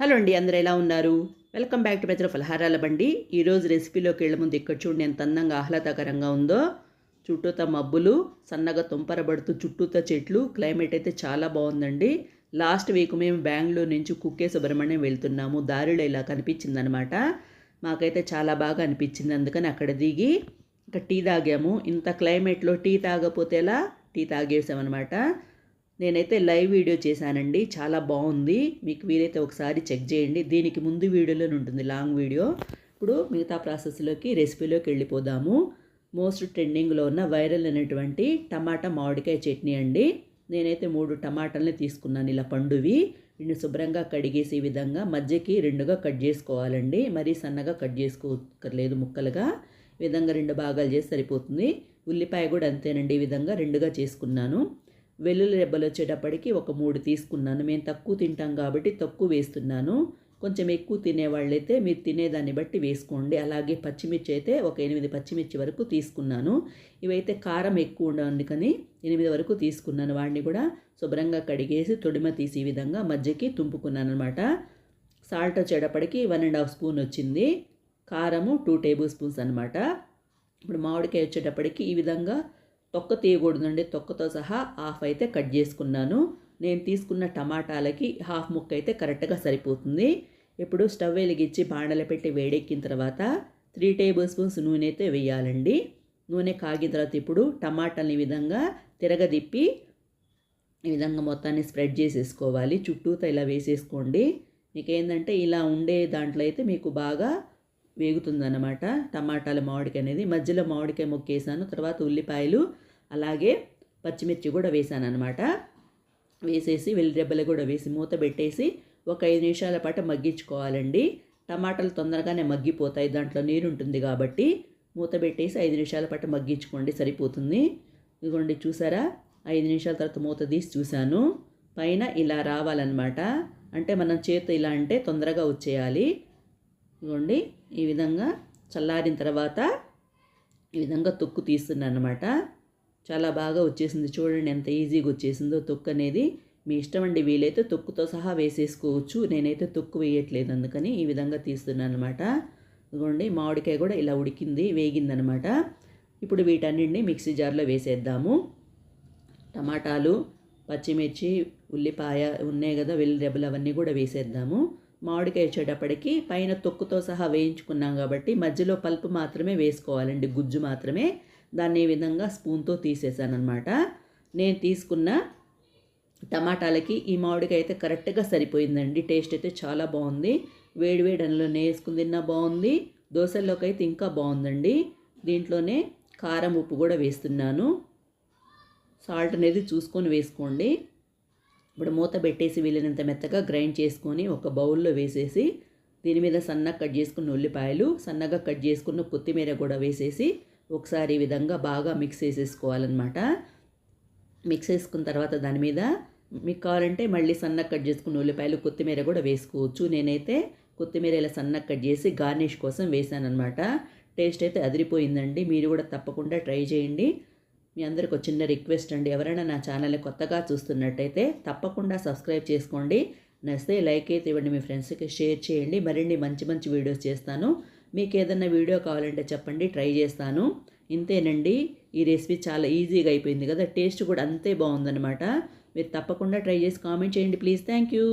Hello అండి అందరు ఎలా ఉన్నారు? వెల్కమ్ బ్యాక్ టు ప్రజల ఫలహారాల బండి. ఈరోజు రెసిపీలోకి వెళ్ళే ముందు ఇక్కడ చూడండి ఎంత అందంగా ఆహ్లాదకరంగా ఉందో. చుట్టూతా మబ్బులు సన్నగా తుంపరబడుతూ చుట్టూత చెట్లు క్లైమేట్ అయితే చాలా బాగుందండి. లాస్ట్ వీక్ మేము బెంగళూరు నుంచి కుక్కే సుబ్రహ్మణ్యం వెళ్తున్నాము. దారిలో ఇలా కనిపించిందనమాట. మాకైతే చాలా బాగా అనిపించింది అందుకని అక్కడ దిగి ఇంకా టీ తాగాము. ఇంత క్లైమేట్లో టీ తాగపోతే ఎలా? టీ తాగేసామన్నమాట నేనైతే లైవ్ వీడియో చేశానండి. చాలా బాగుంది. మీకు వీలైతే ఒకసారి చెక్ చేయండి. దీనికి ముందు వీడియోలోనే ఉంటుంది లాంగ్ వీడియో. ఇప్పుడు మిగతా ప్రాసెస్లోకి రెసిపీలోకి వెళ్ళిపోదాము. మోస్ట్ ట్రెండింగ్లో ఉన్న వైరల్ అయినటువంటి టమాటా మామిడికాయ చట్నీ అండి. నేనైతే మూడు టమాటాలని తీసుకున్నాను ఇలా పండువి. వీటిని శుభ్రంగా కడిగేసి ఈ విధంగా మధ్యకి రెండుగా కట్ చేసుకోవాలండి. మరీ సన్నగా కట్ చేసుకోకర్లేదు ముక్కలుగా. ఈ విధంగా రెండు భాగాలు చేసి సరిపోతుంది. ఉల్లిపాయ కూడా అంతేనండి. ఈ విధంగా రెండుగా చేసుకున్నాను. వెల్లుల్లి రెబ్బలు వచ్చేటప్పటికి ఒక మూడు తీసుకున్నాను. మేము తక్కువ తింటాం కాబట్టి తక్కువ వేస్తున్నాను. కొంచెం ఎక్కువ తినేవాళ్ళైతే మీరు తినేదాన్ని బట్టి వేసుకోండి. అలాగే పచ్చిమిర్చి అయితే ఒక ఎనిమిది పచ్చిమిర్చి వరకు తీసుకున్నాను. ఇవైతే కారం ఎక్కువ ఉండవు కానీ ఎనిమిది వరకు తీసుకున్నాను. వాడిని కూడా శుభ్రంగా కడిగేసి తొడిమ తీసి ఈ విధంగా మధ్యకి తుంపుకున్నాను అనమాట సాల్ట్ వచ్చేటప్పటికి వన్ అండ్ హాఫ్ స్పూన్ వచ్చింది. కారము టూ టేబుల్ స్పూన్స్ అనమాట ఇప్పుడు మామిడికాయ వచ్చేటప్పటికి ఈ విధంగా తొక్క తీయకూడదండి. తొక్కతో సహా హాఫ్ అయితే కట్ చేసుకున్నాను. నేను తీసుకున్న టమాటాలకి హాఫ్ ముక్క అయితే కరెక్ట్గా సరిపోతుంది. ఇప్పుడు స్టవ్ వెలిగించి బాణలు పెట్టి వేడెక్కిన తర్వాత త్రీ టేబుల్ స్పూన్స్ నూనె అయితే వేయాలండి. నూనె కాగిన తర్వాత ఇప్పుడు టమాటాలని ఈ విధంగా తిరగదిప్పి ఈ విధంగా మొత్తాన్ని స్ప్రెడ్ చేసేసుకోవాలి. చుట్టూతో ఇలా వేసేసుకోండి. మీకు ఏంటంటే ఇలా ఉండే దాంట్లో అయితే మీకు బాగా వేగుతుందన్నమాట. టమాటాలు మామిడికాయ అనేది మధ్యలో మామిడికాయ మొక్కేసాను తర్వాత ఉల్లిపాయలు అలాగే పచ్చిమిర్చి కూడా వేసాను అనమాట వేసేసి వెల్లిరెబ్బలు కూడా వేసి మూత పెట్టేసి ఒక ఐదు నిమిషాల పాటు మగ్గించుకోవాలండి. టమాటాలు తొందరగానే మగ్గిపోతాయి దాంట్లో నీరు ఉంటుంది కాబట్టి మూత పెట్టేసి ఐదు నిమిషాల పాటు మగ్గించుకోండి సరిపోతుంది. ఇదిగోండి చూసారా? ఐదు నిమిషాల తర్వాత మూత తీసి చూశాను. పైన ఇలా రావాలన్నమాట. అంటే మనం చేతి ఇలా అంటే తొందరగా వచ్చేయాలి. ఇవ్వండి ఈ విధంగా చల్లారిన తర్వాత ఈ విధంగా తొక్కు తీస్తున్నాను అనమాట చాలా బాగా వచ్చేసింది చూడండి ఎంత ఈజీగా వచ్చేసిందో తొక్కు అనేది. మీ ఇష్టం అండి వీలైతే తొక్కుతో సహా వేసేసుకోవచ్చు. నేనైతే తొక్కు వేయట్లేదు అందుకని ఈ విధంగా తీస్తున్నాను అనమాట ఇదిగోండి మామిడికాయ కూడా ఇలా ఉడికింది వేగిందనమాట ఇప్పుడు వీటన్నింటినీ మిక్సీ జార్లో వేసేద్దాము. టమాటాలు పచ్చిమిర్చి ఉల్లిపాయ ఉన్నాయి కదా వెల్లి రెబ్బలు అవన్నీ కూడా వేసేద్దాము. మామిడికాయ వచ్చేటప్పటికి పైన తొక్కుతో సహా వేయించుకున్నాం కాబట్టి మధ్యలో పల్పు మాత్రమే వేసుకోవాలండి గుజ్జు మాత్రమే. దాన్ని ఈ విధంగా స్పూన్తో తీసేసాను అనమాట నేను తీసుకున్న టమాటాలకి ఈ మామిడికాయ అయితే కరెక్ట్గా సరిపోయిందండి టేస్ట్ అయితే చాలా బాగుంది. వేడి వేడి వేసుకుని తిన్నా బాగుంది దోశల్లోకి అయితే ఇంకా బాగుందండి. దీంట్లోనే కారం ఉప్పు కూడా వేస్తున్నాను. సాల్ట్ అనేది చూసుకొని వేసుకోండి. ఇప్పుడు మూత పెట్టేసి వీలైనంత మెత్తగా గ్రైండ్ చేసుకొని ఒక బౌల్లో వేసేసి దీని మీద సన్నగా కట్ చేసుకున్న ఉల్లిపాయలు సన్నగా కట్ చేసుకున్న కొత్తిమీర కూడా వేసేసి ఒకసారి ఈ విధంగా బాగా మిక్స్ చేసేసుకోవాలన్నమాట. మిక్స్ చేసుకున్న తర్వాత దాని మీద మీకు కావాలంటే మళ్ళీ సన్నగా కట్ చేసుకున్న ఉల్లిపాయలు కొత్తిమీర కూడా వేసుకోవచ్చు. నేనైతే కొత్తిమీర ఇలా సన్నగా కట్ చేసి గార్నిష్ కోసం వేసానమాట టేస్ట్ అయితే అదిరిపోయిందండి. మీరు కూడా తప్పకుండా ట్రై చేయండి. మీ అందరికి ఒక చిన్న రిక్వెస్ట్ అండి. ఎవరైనా నా ఛానల్ని కొత్తగా చూస్తున్నట్టయితే తప్పకుండా సబ్స్క్రైబ్ చేసుకోండి. నచ్చితే లైక్ అయితే ఇవ్వండి మీ ఫ్రెండ్స్కి షేర్ చేయండి. మరిన్ని మంచి మంచి వీడియోస్ చేస్తాను. మీకు ఏదన్నా వీడియో కావాలంటే చెప్పండి ట్రై చేస్తాను. ఇంతేనండి. ఈ రెసిపీ చాలా ఈజీగా అయిపోయింది కదా టేస్ట్ కూడా అంతే బాగుందనమాట మీరు తప్పకుండా ట్రై చేసి కామెంట్ చేయండి ప్లీజ్. Thank you.